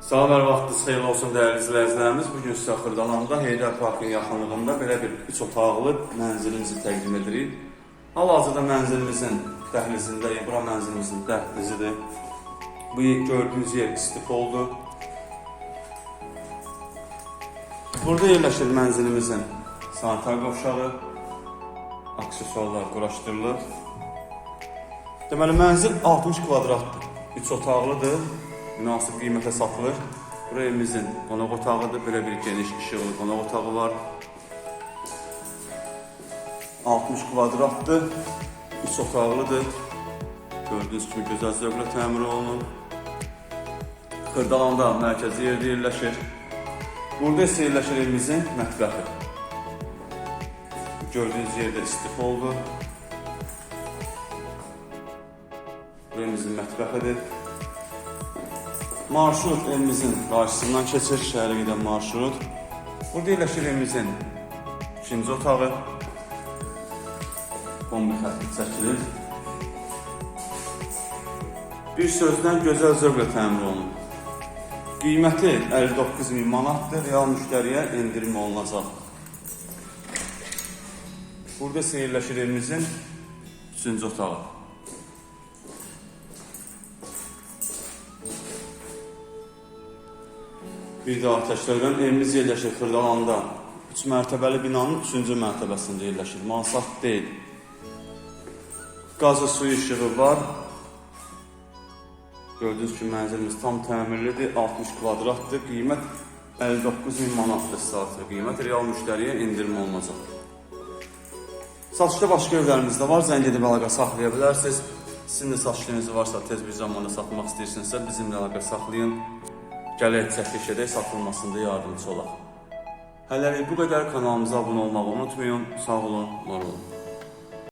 Salamlar vaxtınız xeyir olsun dəyərli izləyicilərimiz. Bu gün sizə Xırdalanda Heydər Parkın yaxınlığında belə bir 3 otaqlı mənzilimizi təqdim edirik. Hal-hazırda mənzilimizin dəhlizindəyik. Bura mənzilimizin dəhlizidir. Bu gördüyünüz yer istif oldu. Burada yerləşir mənzilimizin sanitar qovşağı, aksesuarlar quraşdırılır. Deməli mənzil 60 kvadratdır. 3 otaqlıdır. Münasib qiymətə satılır. Bura evimizin qonaq otağıdır. Belə bir geniş işıqlı qonaq otağı var. 60 kvadratdır. 3 otaqlıdır. Gördüyünüz kimi gözəl zövqlə təmir olunub. Xırdalanda mərkəzi yerdə yerləşir. Burada isə yerləşir evimizin mətbəxi. Gördüyünüz yerdə istif oldu. Evimizin mətbəxidir. Marşrut evimizin qarşısından keçir, şəhərə gedən marşrut. Burada yerləşir evimizin ikinci otağı. Kombi xətti çəkilir. Bir sözlə gözəl zövqlə təmin olunub. Qiyməti 59 min manatdır, real müştəriyə endirim olunacaq. Burada isə yerləşir evimizin üçüncü otağı. Bir daha təkrardan evimiz yerləşir Xırdalanda. 3 mərtəbəli binanın 3-cü mərtəbəsində yerləşir. Mansart deyil. Qazı suyu işığı var. Gördüyünüz kimi mənzilimiz tam təmirlidir. 60 kvadratdır. Qiymət 59 min manatdır saatı. Qiymət real müştəriyə endirim olunacaq. Satışda başqa evlərimiz də var. Zəng edib əlaqə saxlaya bilərsiniz. Sizin də satışınız varsa, tez bir zamanda satmaq istəyirsinizsə bizimlə əlaqə saxlayın. Gələk çəkiliş edək, satılmasında yardımcı olaq. Hələlik bu qədər kanalımıza abunə olmağı unutmayın. Sağ olun, var olun.